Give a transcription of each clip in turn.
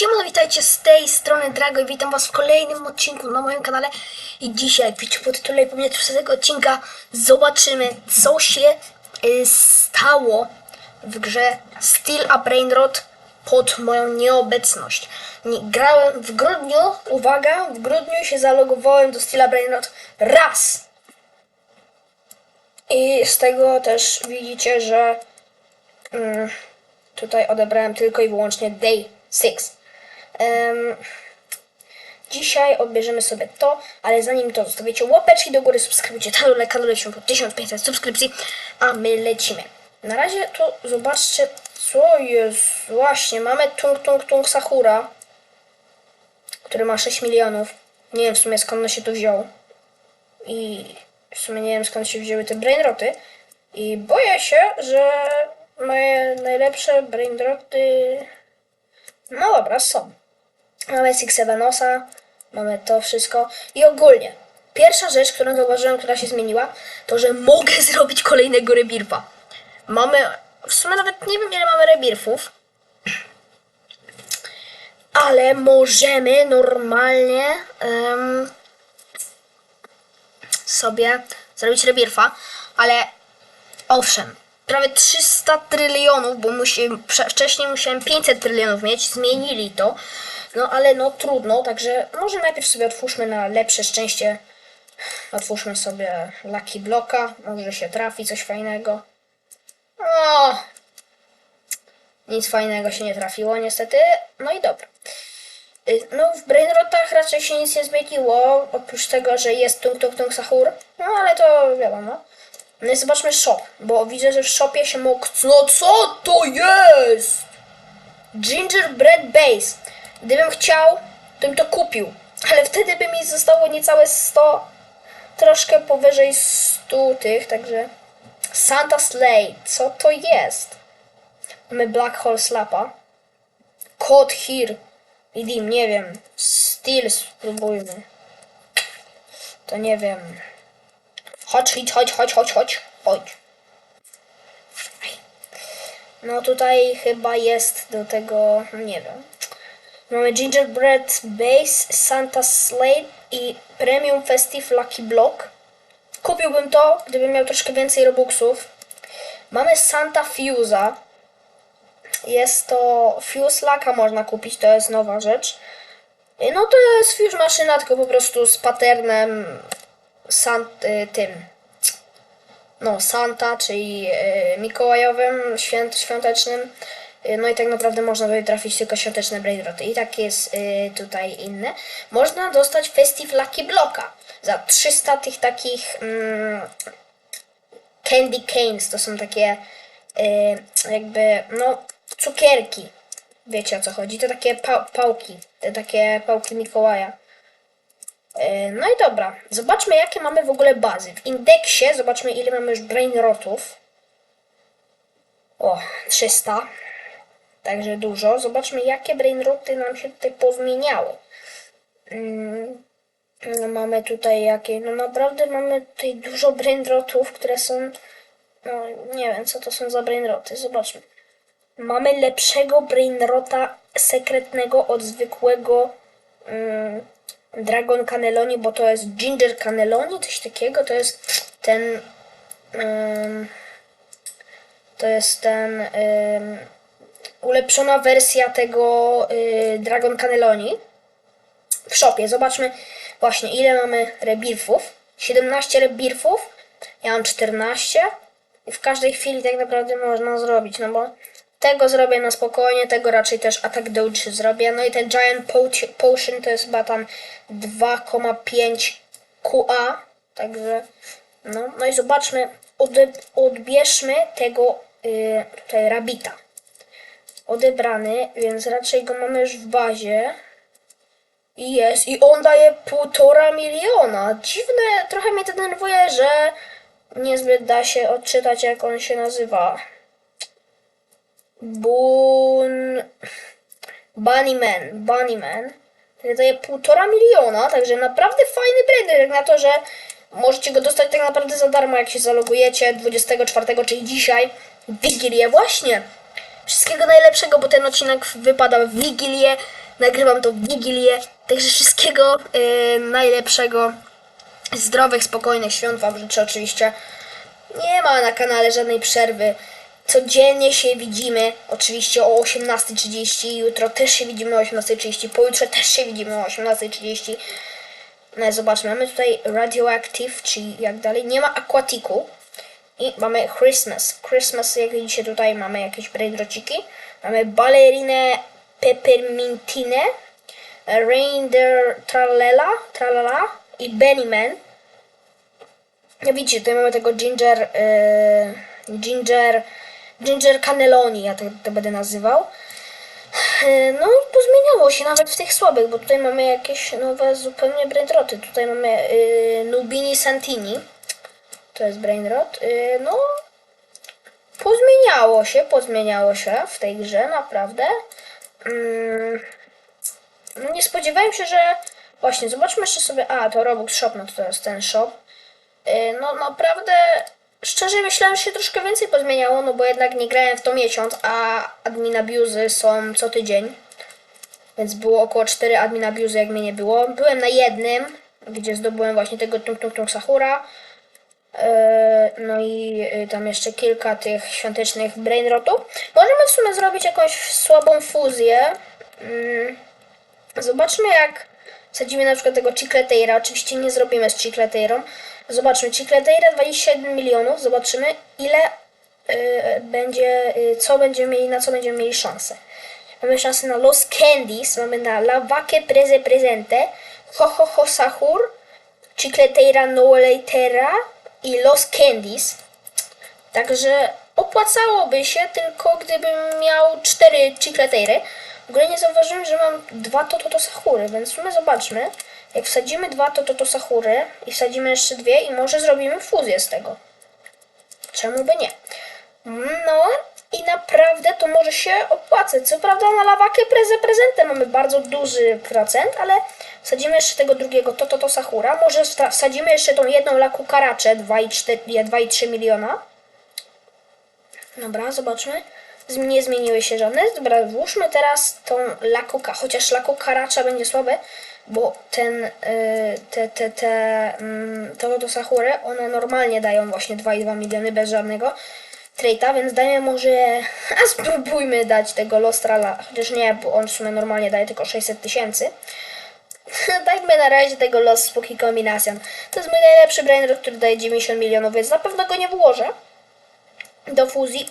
Siemano, witajcie z tej strony Drago i witam was w kolejnym odcinku na moim kanale i dzisiaj, jak widzicie po tytule tego odcinka zobaczymy, co się y, stało w grze Steel a Brainrot pod moją nieobecność. Nie, grałem w grudniu, uwaga, w grudniu się zalogowałem do Steel a Brainrot raz. I z tego też widzicie, że mm, tutaj odebrałem tylko i wyłącznie Day 6. Em, dzisiaj odbierzemy sobie to, ale zanim to zostawicie łapeczki do góry, subskrybujcie ten kanał, kanał się po 1500 subskrypcji, a my lecimy. Na razie to zobaczcie, co jest. Właśnie, mamy Tung Tung Tung Sakura, który ma 6 milionów. Nie wiem w sumie skąd on się tu wziął. I w sumie nie wiem skąd się wzięły te brainroty. I boję się, że moje najlepsze brainroty no dobra, są. Mamy Sixevenosa, mamy to wszystko. I ogólnie, pierwsza rzecz, którą zauważyłem, która się zmieniła, to że mogę zrobić kolejnego rebirfa. Mamy, w sumie nawet nie wiem ile mamy rebirfów, ale możemy normalnie em, sobie zrobić rebirfa, ale Owszem, prawie 300 trylionów, bo musi, wcześniej musiałem 500 trylionów mieć, zmienili to. No ale no trudno, także może najpierw sobie otwórzmy na lepsze szczęście. Otwórzmy sobie Lucky Blocka, może się trafi coś fajnego. O! Nic fajnego się nie trafiło niestety, no i dobra. Y, No, w Brainrotach raczej się nic nie zmieniło, oprócz tego, że jest Tung Tung Tung Sahur. No, ale to wiadomo. No i zobaczmy shop, bo widzę, że w shopie się mógł... No co to jest? Gingerbread Base. Gdybym chciał, to bym to kupił. Ale wtedy by mi zostało niecałe 100, troszkę powyżej 100 tych, także... Santa Slay, co to jest? Mamy Black Hole Slapa. Code Here. Idim, nie wiem. Steel spróbujmy. To nie wiem. Chodź, chodź, chodź, chodź, chodź, chodź, chodź. No tutaj chyba jest do tego, nie wiem. Mamy Gingerbread Base, Santa Slade i Premium Festive Lucky Block. Kupiłbym to, gdybym miał troszkę więcej robuxów. Mamy Santa Fuse'a. Jest to Fuse Laka można kupić, to jest nowa rzecz. No to jest Fuse maszyna, tylko po prostu z patternem Sant, y, tym no Santa, czyli y, Mikołajowym, święt, świątecznym. Y, No i tak naprawdę można tutaj trafić tylko świąteczne brainroty. I tak jest y, tutaj inne. Można dostać Festive Lucky Blocka za 300 tych takich mm, Candy Canes. To są takie y, jakby no cukierki. Wiecie o co chodzi? To takie pa pałki. Te takie pałki Mikołaja. No i dobra, zobaczmy jakie mamy w ogóle bazy. W indeksie zobaczmy ile mamy już brainrotów. O, 300. Także dużo. Zobaczmy jakie brainroty nam się tutaj pozmieniały. Mm, No mamy tutaj jakie, no naprawdę mamy tutaj dużo brainrotów, które są, no nie wiem co to są za brainroty, zobaczmy. Mamy lepszego brainrota sekretnego od zwykłego mm, Dragon Cannelloni, bo to jest Ginger Cannelloni, coś takiego. To jest ten. ym, to jest ten. ym, ulepszona wersja tego y, Dragon Cannelloni w shopie. Zobaczmy właśnie ile mamy rebirfów. 17 rebirfów. Ja mam 14. I w każdej chwili tak naprawdę można zrobić, no bo tego zrobię na spokojnie, tego raczej też atak dodge zrobię. No i ten Giant Pot- Potion to jest chyba tam 2,5 QA. Także no, no i zobaczmy, odbierzmy tego y, tutaj Rabita. Odebrany, więc raczej go mamy już w bazie. I jest, i on daje półtora miliona. Dziwne, trochę mnie to denerwuje, że niezbyt da się odczytać, jak on się nazywa. Bun... Bunnyman, Bunnyman. daje półtora miliona, także naprawdę fajny brainer, jak na to, że możecie go dostać tak naprawdę za darmo, jak się zalogujecie 24, czyli dzisiaj, Wigilię właśnie. Wszystkiego najlepszego, bo ten odcinek wypada w Wigilię, nagrywam to w Wigilię, także wszystkiego e, najlepszego, zdrowych, spokojnych świąt Wam życzę oczywiście. Nie ma na kanale żadnej przerwy. Codziennie się widzimy, oczywiście o 18.30, jutro też się widzimy o 18.30, pojutrze też się widzimy o 18.30. No zobaczmy, mamy tutaj Radioactive, czyli jak dalej, nie ma Aquatiku. I mamy Christmas. Christmas, jak widzicie tutaj mamy jakieś braindrociki. Mamy Ballerinę Peppermintine, Reindeer Tralala, Tralala i Bennyman. Jak widzicie, tutaj mamy tego Ginger, yy, Ginger, Ginger Cannelloni, ja tak to będę nazywał. Yy, No pozmieniało się nawet w tych słabych, bo tutaj mamy jakieś nowe zupełnie braindroty. Tutaj mamy yy, Nubini Santini, to jest brainrot. Yy, no, pozmieniało się, pozmieniało się w tej grze, naprawdę. No nie spodziewałem się, że... Właśnie, zobaczmy jeszcze sobie... A, to Robux Shop, no to, to jest ten shop. Yy, No naprawdę, szczerze myślałem, że się troszkę więcej pozmieniało, no bo jednak nie grałem w to miesiąc, a admin abuzy są co tydzień. Więc było około 4 admin abuzy, jak mnie nie było. Byłem na jednym, gdzie zdobyłem właśnie tego Tung Tung Tung Sahura. Yy, No i yy, tam jeszcze kilka tych świątecznych brainrotów. Możemy w sumie zrobić jakąś słabą fuzję. Mm, Zobaczmy jak sadzimy na przykład tego Chicleteira. Oczywiście nie zrobimy z Chicleteirą. Zobaczmy, Chicleteira 27 milionów. Zobaczymy ile y, będzie, co będziemy mieli, na co będziemy mieli szansę. Mamy szansę na Los Candies, mamy na La Preze Presente, Ho Ho Ho Sahur, Chicleteira Noleitera i Los Candies. Także opłacałoby się tylko gdybym miał cztery chicleteiry. W ogóle nie zauważyłem, że mam dwa Tototo Sahury, więc w sumie zobaczmy. Jak wsadzimy dwa Tototo Sahury i wsadzimy jeszcze dwie i może zrobimy fuzję z tego. Czemu by nie? No i naprawdę to może się opłacać. Co prawda na lawakę preze prezentem mamy bardzo duży procent, ale wsadzimy jeszcze tego drugiego Tototo Sahura. Może wsadzimy jeszcze tą jedną laku karaczę 2,3 miliona. Dobra, zobaczmy. Zm- Nie zmieniły się żadne. Dobra, włóżmy teraz tą lakuka, chociaż laku karacza będzie słabe, bo ten, y, te, te, te, mm, to do Sahury, one normalnie dają właśnie 2,2 miliony bez żadnego traita, więc dajmy może, a spróbujmy dać tego Lostrala, chociaż nie, bo on w sumie normalnie daje tylko 600 tysięcy. Dajmy na razie tego Los Spooky Combination. To jest mój najlepszy brainer, który daje 90 milionów, więc na pewno go nie włożę do fuzji.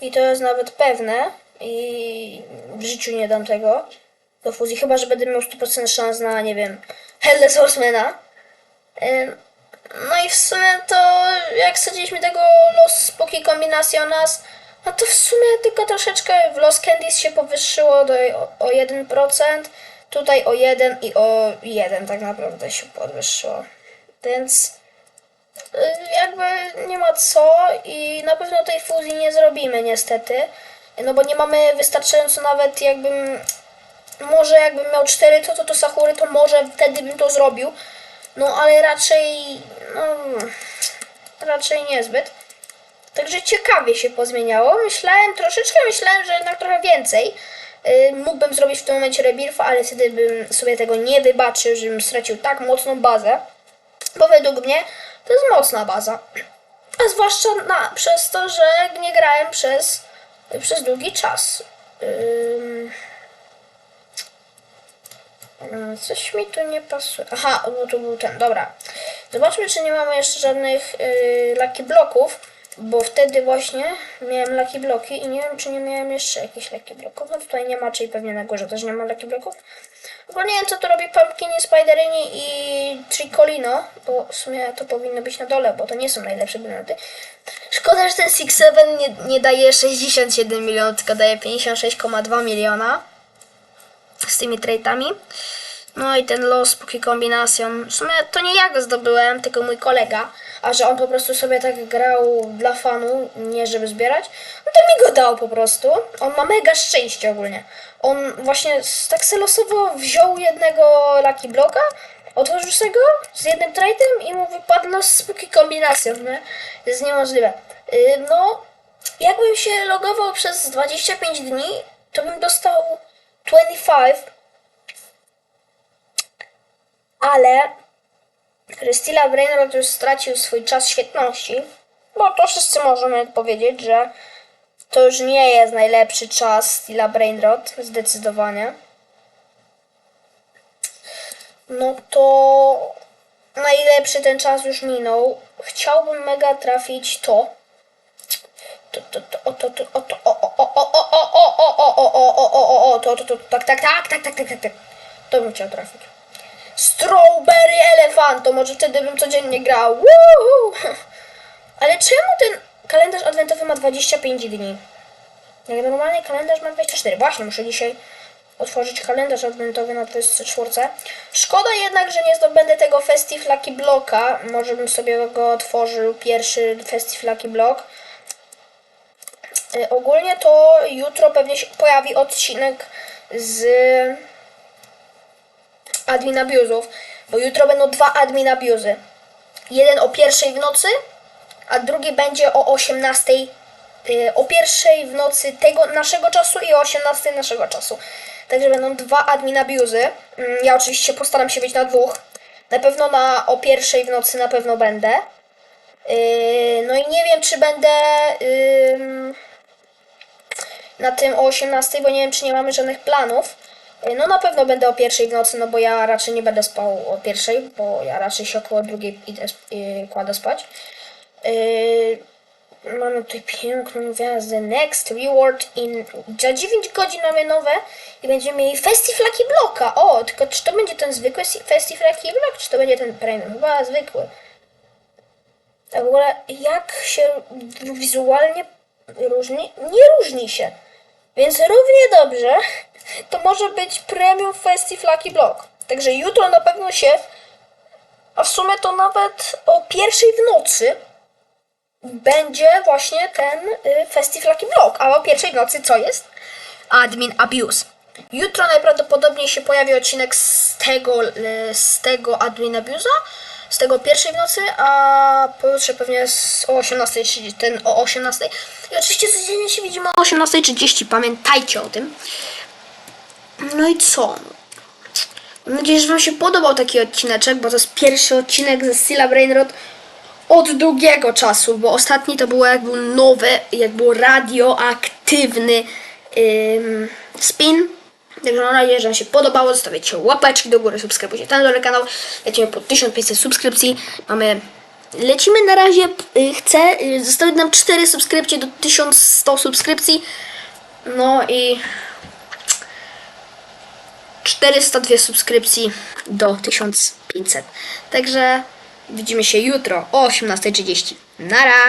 I to jest nawet pewne. I w życiu nie dam tego do fuzji, chyba że będę miał 100% szans na, nie wiem, Headless Horsemana. No i w sumie to jak sadziliśmy tego Los Spooky Combinacionas, no to w sumie tylko troszeczkę w Los Candies się powyższyło do, o, o 1%, tutaj o 1 i o 1 tak naprawdę się podwyższyło. Więc y, jakby nie ma co i na pewno tej fuzji nie zrobimy niestety. No bo nie mamy wystarczająco nawet jakbym może jakbym miał 4 to to, to Sahury, to może wtedy bym to zrobił. No ale raczej no raczej niezbyt. Także ciekawie się pozmieniało. Myślałem, troszeczkę myślałem, że jednak trochę więcej. Yy, mógłbym zrobić w tym momencie rebirfa, ale wtedy bym sobie tego nie wybaczył, żebym stracił tak mocną bazę. Bo według mnie to jest mocna baza. A zwłaszcza na, przez to, że nie grałem przez, przez długi czas. Ym... Ym, Coś mi tu nie pasuje. Aha, bo to był ten, dobra. Zobaczmy, czy nie mamy jeszcze żadnych yy, bloków, bo wtedy właśnie miałem lucky bloki i nie wiem, czy nie miałem jeszcze jakichś lucky bloków. No tutaj nie ma, czyli pewnie na górze też nie ma lucky bloków. Bo nie wiem, co tu robi Pumpkini, Spiderini i Tricolino, bo w sumie to powinno być na dole, bo to nie są najlepsze bilety. Szkoda, że ten Six Seven nie, nie daje 67 milionów, tylko daje 56,2 miliona z tymi traitami. No i ten Los Spooky Combination. W sumie to nie ja go zdobyłem, tylko mój kolega. A że on po prostu sobie tak grał dla fanu, nie żeby zbierać, no to mi go dał po prostu. On ma mega szczęście ogólnie. On właśnie tak se losowo wziął jednego Lucky Bloka, otworzył sobie go z jednym traitem i mu wypadł Los Spooky Combination, nie? Jest niemożliwe. Yy, no, jakbym się logował przez 25 dni, to bym dostał 25, ale Krystila Brainrod już stracił swój czas świetności, bo to wszyscy możemy powiedzieć, że to już nie jest najlepszy czas Stila Brainrod, zdecydowanie. No to najlepszy ten czas już minął. Chciałbym mega trafić to. To, to, to, o, to, to, o, to, o, o, o, o, o, o, o, o, o, o, o, o, o, to, to, to, tak, tak, tak, tak, tak, tak, tak, tak. To bym chciał trafić. Strawberry Elephant, to może wtedy bym codziennie grał. Ale czemu ten kalendarz adwentowy ma 25 dni? Jak normalny kalendarz ma 24. Właśnie, muszę dzisiaj otworzyć kalendarz adwentowy na 24. Szkoda jednak, że nie zdobędę tego Festive Lucky Blocka. Może bym sobie go otworzył, pierwszy Festive Lucky Block. Y, Ogólnie to jutro pewnie się pojawi odcinek z admin abuzów, bo jutro będą dwa admin abuzy. Jeden o pierwszej w nocy, a drugi będzie o 18 y, o pierwszej w nocy tego naszego czasu i o 18 naszego czasu. Także będą dwa admin abuzy. Mm, Ja oczywiście postaram się być na dwóch. Na pewno na o pierwszej w nocy na pewno będę. Yy, No i nie wiem, czy będę na tym o 18, bo nie wiem, czy nie mamy żadnych planów. Yy, No na pewno będę o pierwszej w nocy, no bo ja raczej nie będę spał o pierwszej, bo ja raczej się około drugiej idę, yy, kładę spać. Yy, Mamy tutaj piękną gwiazdę. Next reward in. Za 9 godzin mamy nowe i będziemy mieli Festive Lucky Blocka. O, tylko czy to będzie ten zwykły Festive Lucky Block, czy to będzie ten premium? Chyba zwykły. A w ogóle jak się wizualnie różni? Nie różni się. Więc równie dobrze to może być premium Festive Lucky Block. Także jutro na pewno się, a w sumie to nawet o pierwszej w nocy będzie właśnie ten y, Festive Lucky Block. A o pierwszej w nocy co jest? Admin Abuse. Jutro najprawdopodobniej się pojawi odcinek z tego, y, z tego Admin Abuse'a, z tego pierwszej w nocy, a pojutrze pewnie o 18.30, ten o 18.00. I oczywiście codziennie się widzimy o 18.30, pamiętajcie o tym. No i co? Mam nadzieję, że Wam się podobał taki odcineczek, bo to jest pierwszy odcinek ze Stila Brainrod od długiego czasu, bo ostatni to było jak był nowe, jak był radioaktywny ym, spin. Także mam nadzieję, że Wam się podobało. Zostawiacie łapeczki do góry, subskrybujcie ten dole kanał. Lecimy po 1500 subskrypcji. Mamy. Lecimy na razie. Y, chcę y, zostawić nam 4 subskrypcje do 1100 subskrypcji. No i 402 subskrypcji do 1500. Także widzimy się jutro o 18.30. Nara!